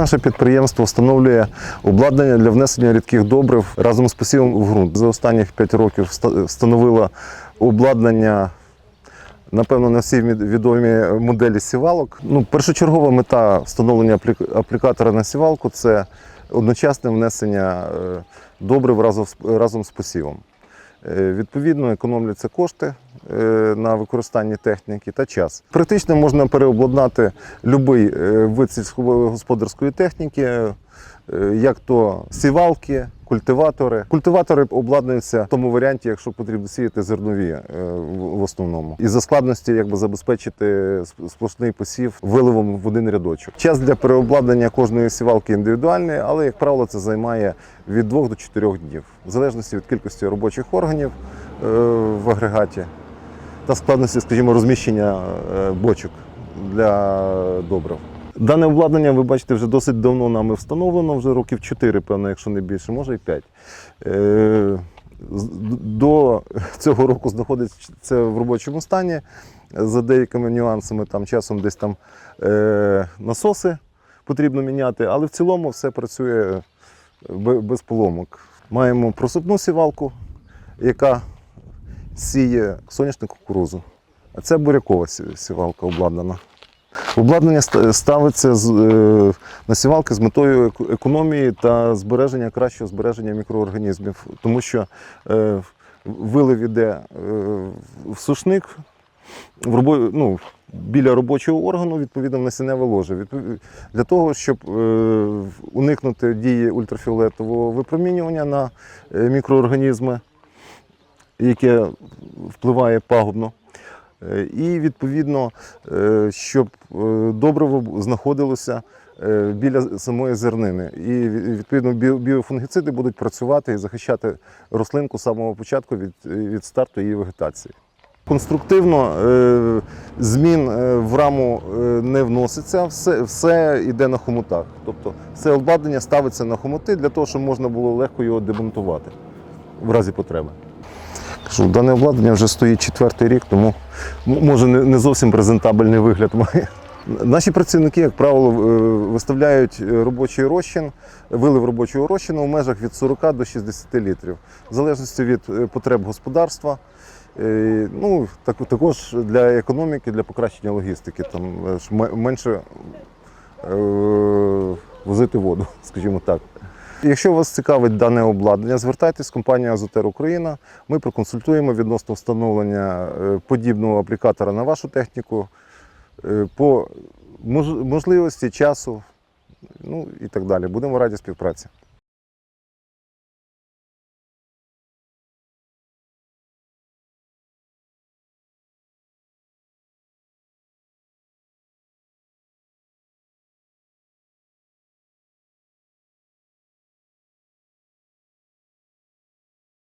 наше підприємство встановлює обладнання для внесення рідких добрив разом з посівом в ґрунт. За останніх 5 років вста- встановило обладнання. Напевно, на всі відомі моделі сівалок. Ну, першочергова мета встановлення аплі- аплікатора на сівалку це одночасне внесення е, добрив разом з посівом. Е, Відповідно, економляться кошти е, на використання техніки та час. Практично можна переобладнати будь-який вид сільськогосподарської техніки, е, як то сівалки, культиватори. Культиватори обладнуються в тому варіанті, якщо потрібно сіяти зернові е, в основному. І за складності якби забезпечити сплошний посів виливом в один рядочок. Час для переобладнання кожної сівалки індивідуальний, але, як правило, це займає від 2 до 4 днів, в залежності від кількості робочих органів е, в агрегаті та складності, скажімо, розміщення е, бочок для добрив. Дане обладнання, ви бачите, вже досить давно нами встановлено, вже років 4, певно, якщо не більше, може і 5. Е, До цього року знаходиться в робочому стані за деякими нюансами, там часом десь там е, насоси потрібно міняти, але в цілому все працює без поломок. Маємо просипну сівалку, яка сіє соняшник кукурузу. А це бурякова сівалка обладнана. Обладнання ста- ставиться з, е, на сівалки з метою економії та збереження кращого збереження мікроорганізмів, тому що е, вилив іде е, в сушник в робо, ну, біля робочого органу, відповідно, в насінневе ложе. Для того, щоб уникнути дії ультрафіолетового випромінювання на мікроорганізми, яке впливає пагубно. І відповідно, е, щоб е, добриво знаходилося е, біля самої зернини. І відповідно біофунгіциди будуть працювати і захищати рослинку з самого початку від, від старту її вегетації. Конструктивно змін в раму не вноситься, все, все йде на хомутах. Тобто все обладнання ставиться на хомути для того, щоб можна було легко його демонтувати в разі потреби. Кажу, дане обладнання вже стоїть четвертий рік, тому може не зовсім презентабельний вигляд має. Наші працівники, як правило, е, виставляють е, робочий розчин, вилив робочого розчину в межах від 40 до 60 літрів, в залежності від е, потреб господарства. Ну, також для економіки, для покращення логістики, там менше возити воду, скажімо так. Якщо вас цікавить дане обладнання, звертайтесь в компанію Азотер Україна. Ми проконсультуємо відносно встановлення е, подібного аплікатора на вашу техніку е, по можливості часу, ну і так далі. Будемо раді співпраці.